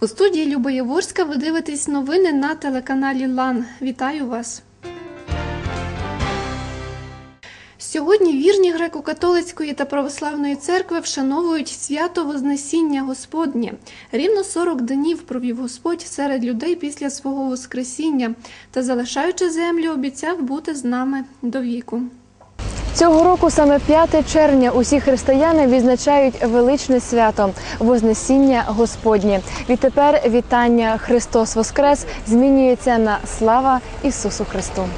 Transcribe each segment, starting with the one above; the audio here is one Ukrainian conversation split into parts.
У студії Люба Яворська ви дивитесь новини на телеканалі Лан. Вітаю вас. Сьогодні вірні греко-католицької та православної церкви вшановують свято Вознесіння Господнє. Рівно 40 днів провів Господь серед людей після свого Воскресіння та, залишаючи землю, обіцяв бути з нами до віку. Цього року саме 5 червня усі християни відзначають величне свято Вознесіння Господнє. Відтепер вітання Христос Воскрес змінюється на слава Ісусу Христу.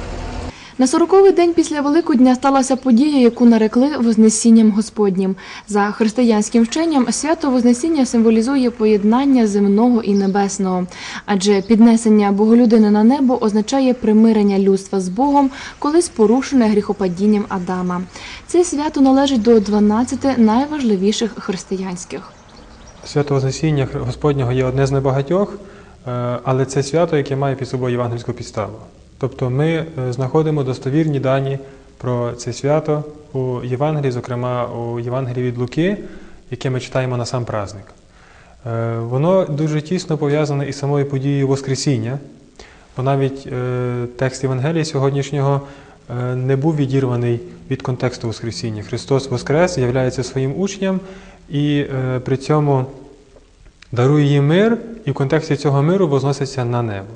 На сороковий день після Великодня сталася подія, яку нарекли Вознесінням Господнім. За християнським вченням свято Вознесіння символізує поєднання земного і небесного, адже піднесення Боголюдини на небо означає примирення людства з Богом, колись порушене гріхопадінням Адама. Це свято належить до 12 найважливіших християнських. Свято Вознесіння Господнього є одне з небагатьох, е, але це свято, яке має під собою євангельську підставу. Тобто ми е, знаходимо достовірні дані про це свято у Євангелії, зокрема у Євангелії від Луки, яке ми читаємо на сам праздник. Е, Воно дуже тісно пов'язане із самою подією Воскресіння, бо навіть е, текст Євангелія сьогоднішнього не був відірваний від контексту Воскресіння. Христос Воскрес являється своїм учням і при цьому дарує їм мир, і в контексті цього миру возноситься на небо.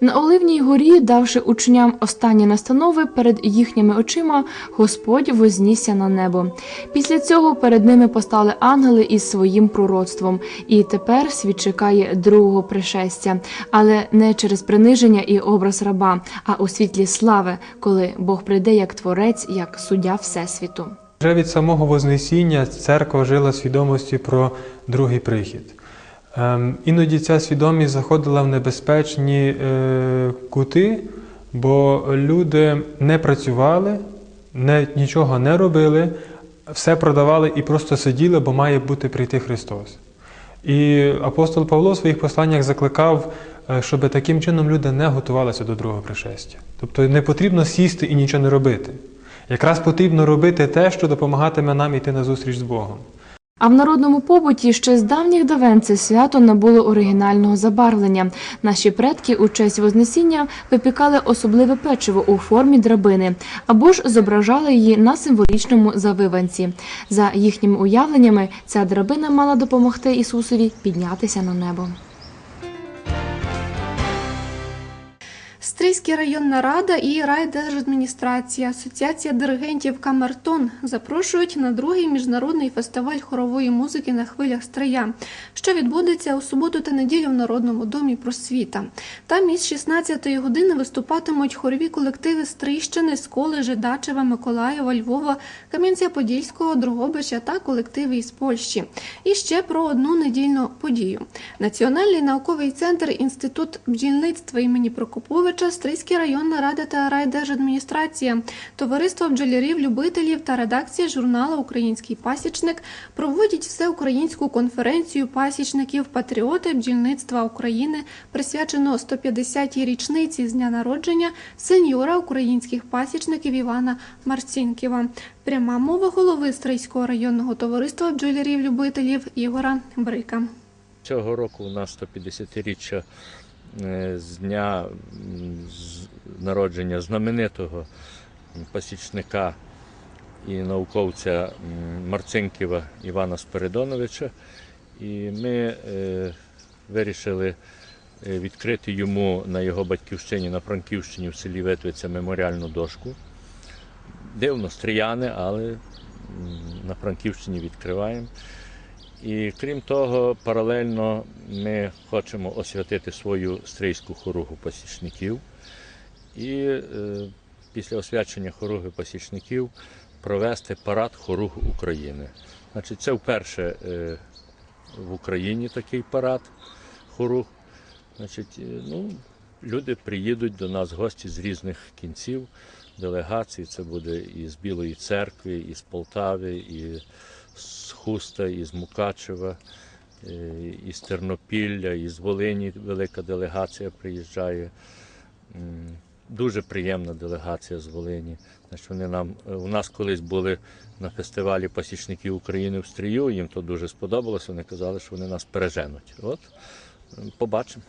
На Оливній горі, давши учням останні настанови, перед їхніми очима Господь вознісся на небо. Після цього перед ними постали ангели із своїм пророцтвом, і тепер світ чекає другого пришестя, але не через приниження і образ раба, а у світлі слави, коли Бог прийде як творець, як суддя всесвіту. Вже від самого Вознесіння церква жила свідомості про другий прихід. Ем, іноді ця свідомість заходила в небезпечні е, кути, бо люди не працювали, не, нічого не робили, все продавали і просто сиділи, бо має бути прийти Христос. І апостол Павло в своїх посланнях закликав, е, щоб таким чином люди не готувалися до другого пришестя. Тобто не потрібно сісти і нічого не робити. Якраз потрібно робити те, що допомагатиме нам йти на зустріч з Богом. А в народному побуті ще з давніх давен це свято набуло оригінального забарвлення. Наші предки у честь Вознесіння випікали особливе печиво у формі драбини або ж зображали її на символічному завиванці. За їхніми уявленнями, ця драбина мала допомогти Ісусові піднятися на небо. Стрийська районна рада і райдержадміністрація, Асоціація диригентів Камертон запрошують на другий міжнародний фестиваль хорової музики на хвилях Стрия, що відбудеться у суботу та неділю в Народному домі просвіта. Там із 16-ї години виступатимуть хорові колективи Стрийщини, Сколи, Жидачева, Миколаєва, Львова, Кам'янця-Подільського, Дрогобича та колективи із Польщі. І ще про одну недільну подію. Національний науковий центр Інститут бджільництва імені Прокоповича, Стрийська районна рада та райдержадміністрація, товариство бджолярів-любителів та редакція журналу Український пасічник проводять всеукраїнську конференцію пасічників Патріоти бджільництва України, присвячену 150-й річниці з дня народження сеньора українських пасічників Івана Марцінківа. Пряма мова голови Стрийського районного товариства бджолярів-любителів Ігора Брика. Цього року у нас 150-річчя е, з дня народження знаменитого пасічника і науковця Марцинківа Івана Спиридоновича. І ми е, вирішили е, відкрити йому на його батьківщині на Франківщині в селі Ветвиця меморіальну дошку. Дивно, стріяни, але на Франківщині відкриваємо. І крім того, паралельно ми хочемо освятити свою стрийську хоругу пасічників. І е, після освячення хоруги пасічників провести парад хоруг України. Значить, це вперше е, в Україні такий парад хоруг. Значить, е, ну, люди приїдуть до нас гості з різних кінців делегацій. Це буде і з Білої церкви, і з Полтави, і з Хуста, і з Мукачева, е, і з Тернопілля, і з Волині велика делегація приїжджає. Дуже приємна делегація з Волині. Значить, вони нам, е, у нас колись були на фестивалі пасічників України в Стрію, їм то дуже сподобалося. Вони казали, що вони нас переженуть. От Побачимо.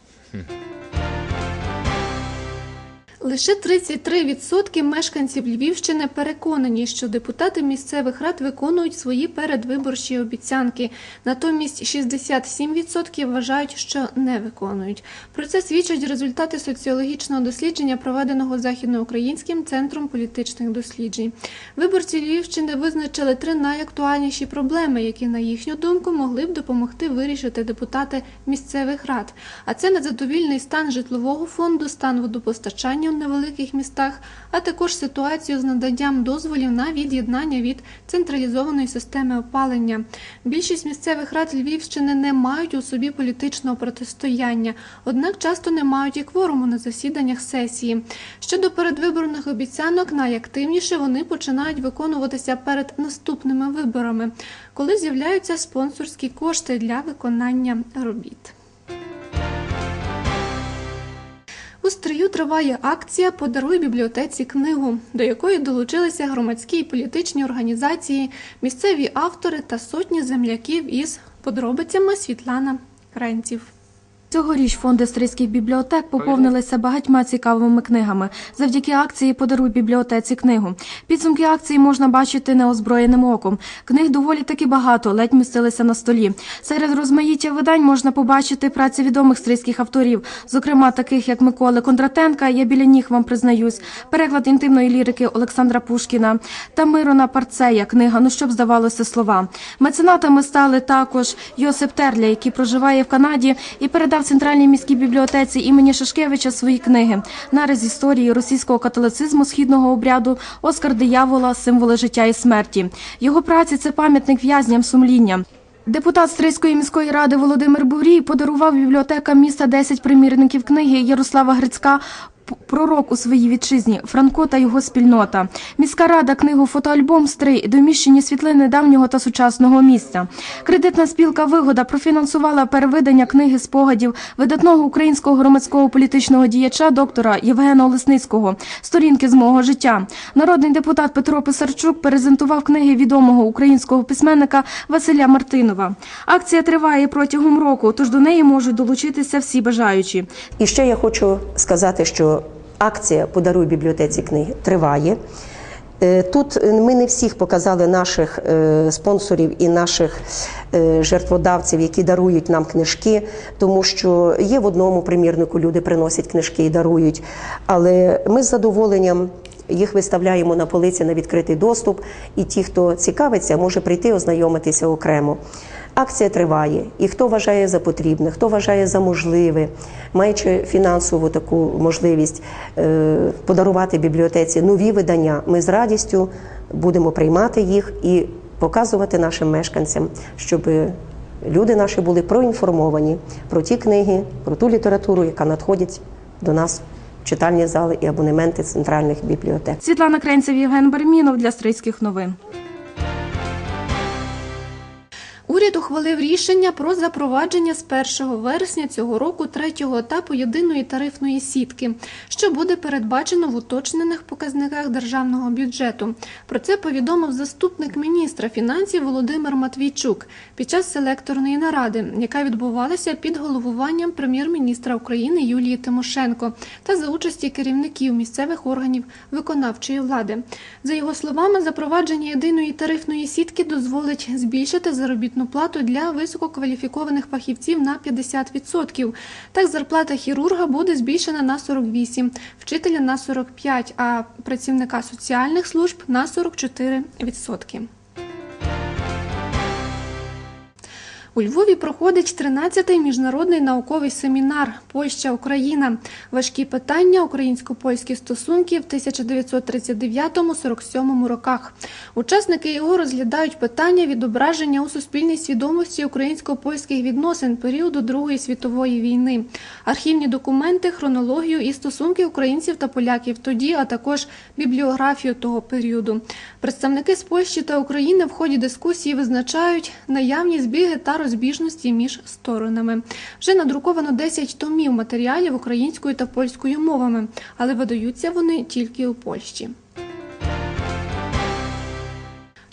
Лише 33% мешканців Львівщини переконані, що депутати місцевих рад виконують свої передвиборчі обіцянки. Натомість 67% вважають, що не виконують. Про це свідчать результати соціологічного дослідження, проведеного західноукраїнським центром політичних досліджень. Виборці Львівщини визначили три найактуальніші проблеми, які, на їхню думку, могли б допомогти вирішити депутати місцевих рад. А це незадовільний стан житлового фонду, стан водопостачання у невеликих містах, а також ситуацію з наданням дозволів на від'єднання від централізованої системи опалення. Більшість місцевих рад Львівщини не мають у собі політичного протистояння, однак часто не мають і кворуму на засіданнях сесії. Щодо передвиборних обіцянок, найактивніше вони починають виконуватися перед наступними виборами, коли з'являються спонсорські кошти для виконання робіт. У стрию триває акція Подаруй бібліотеці книгу, до якої долучилися громадські і політичні організації, місцеві автори та сотні земляків із подробицями Світлана Кренців. Цьогоріч фонди стрийських бібліотек поповнилися багатьма цікавими книгами завдяки акції Подаруй бібліотеці книгу. Підсумки акції можна бачити неозброєним оком. Книг доволі таки багато, ледь містилися на столі. Серед розмаїття видань можна побачити праці відомих стрийських авторів, зокрема таких як Миколи Кондратенка, я біля ніг вам признаюсь, переклад інтимної лірики Олександра Пушкіна та Мирона Парцея, книга Ну щоб здавалося слова. Меценатами стали також Йосип Терля, який проживає в Канаді і передав центральній міській бібліотеці імені Шашкевича свої книги Нараз історії російського католицизму східного обряду, Оскар Диявола, символи життя і смерті. Його праці це пам'ятник в'язням сумління. Депутат Стрийської міської ради Володимир Бурій подарував бібліотекам міста 10 примірників книги Ярослава Грицька «П- Пророк у своїй вітчизні Франко та його спільнота. Міська рада книгу фотоальбом Стрий доміщені світлини давнього та сучасного місця. Кредитна спілка Вигода профінансувала перевидання книги спогадів видатного українського громадського політичного діяча доктора Євгена Олесницького Сторінки з мого життя. Народний депутат Петро Писарчук презентував книги відомого українського письменника Василя Мартинова. Акція триває протягом року, тож до неї можуть долучитися всі бажаючі. І ще я хочу сказати, що акція Подаруй бібліотеці книги триває. Е, Тут ми не всіх показали наших е, спонсорів і наших е, жертводавців, які дарують нам книжки, тому що є в одному примірнику люди приносять книжки і дарують. Але ми з задоволенням їх виставляємо на полиці на відкритий доступ, і ті, хто цікавиться, може прийти ознайомитися окремо. Акція триває, і хто вважає за потрібне, хто вважає за можливе, маючи фінансову таку можливість е, подарувати бібліотеці нові видання, ми з радістю будемо приймати їх і показувати нашим мешканцям, щоб люди наші були проінформовані про ті книги, про ту літературу, яка надходить до нас читальні зали і абонементи центральних бібліотек. Світлана Кренцев, Євген Бермінов для Стрийських новин. Уряд ухвалив рішення про запровадження з 1 вересня цього року третього етапу єдиної тарифної сітки, що буде передбачено в уточнених показниках державного бюджету. Про це повідомив заступник міністра фінансів Володимир Матвійчук під час селекторної наради, яка відбувалася під головуванням прем'єр-міністра України Юлії Тимошенко та за участі керівників місцевих органів виконавчої влади. За його словами, запровадження єдиної тарифної сітки дозволить збільшити заробітну плату для висококваліфікованих фахівців на 50%. Так, зарплата хірурга буде збільшена на 48%, вчителя на 45%, а працівника соціальних служб на 44%. У Львові проходить 13-й міжнародний науковий семінар Польща Україна. Важкі питання українсько-польські стосунки в 1939-47 роках. Учасники його розглядають питання відображення у суспільній свідомості українсько-польських відносин періоду Другої світової війни, архівні документи, хронологію і стосунки українців та поляків тоді, а також бібліографію того періоду. Представники з Польщі та України в ході дискусії визначають наявні збіги та розбіжності між сторонами. Вже надруковано 10 томів матеріалів українською та польською мовами, але видаються вони тільки у Польщі.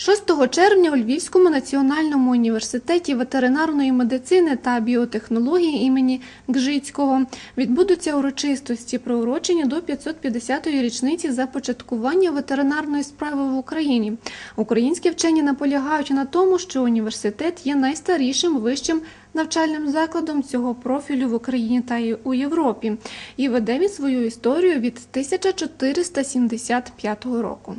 6 червня у Львівському національному університеті ветеринарної медицини та біотехнології імені Гжицького відбудуться урочистості, приурочені до 550-ї річниці започаткування ветеринарної справи в Україні. Українські вчені наполягають на тому, що університет є найстарішим вищим навчальним закладом цього профілю в Україні та й у Європі і веде свою історію від 1475 року.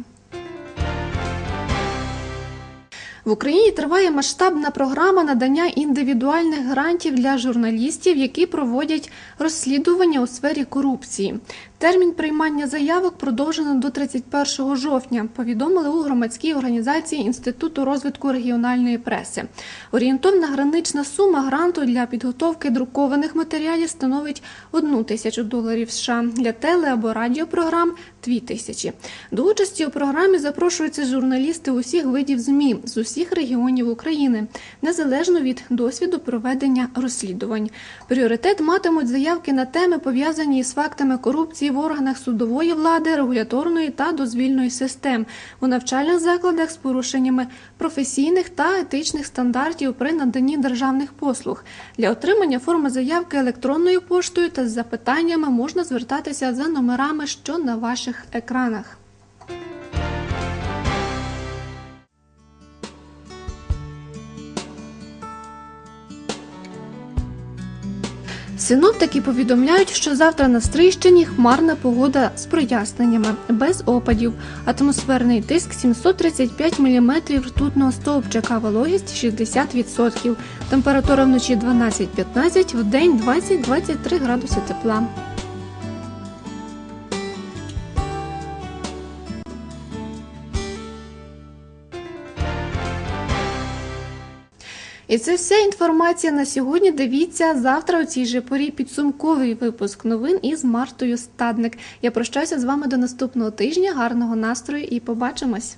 В Україні триває масштабна програма надання індивідуальних грантів для журналістів, які проводять розслідування у сфері корупції. Термін приймання заявок продовжено до 31 жовтня, повідомили у громадській організації Інституту розвитку регіональної преси. Орієнтовна гранична сума гранту для підготовки друкованих матеріалів становить 1 тисячу доларів США, для теле або радіопрограм 2 тисячі. До участі у програмі запрошуються журналісти усіх видів ЗМІ з усіх регіонів України, незалежно від досвіду проведення розслідувань. Пріоритет матимуть заявки на теми, пов'язані із фактами корупції в органах судової влади, регуляторної та дозвільної систем у навчальних закладах з порушеннями професійних та етичних стандартів при наданні державних послуг. Для отримання форми заявки електронною поштою та з запитаннями можна звертатися за номерами, що на ваших екранах. Синоптики повідомляють, що завтра на Стрийщині хмарна погода з проясненнями, без опадів. Атмосферний тиск 735 мм ртутного стовпчика, вологість 60%. Температура вночі 12-15, в день 20-23 градуси тепла. І це вся інформація на сьогодні. Дивіться завтра у цій же порі підсумковий випуск новин із Мартою Стадник. Я прощаюся з вами до наступного тижня. Гарного настрою і побачимось!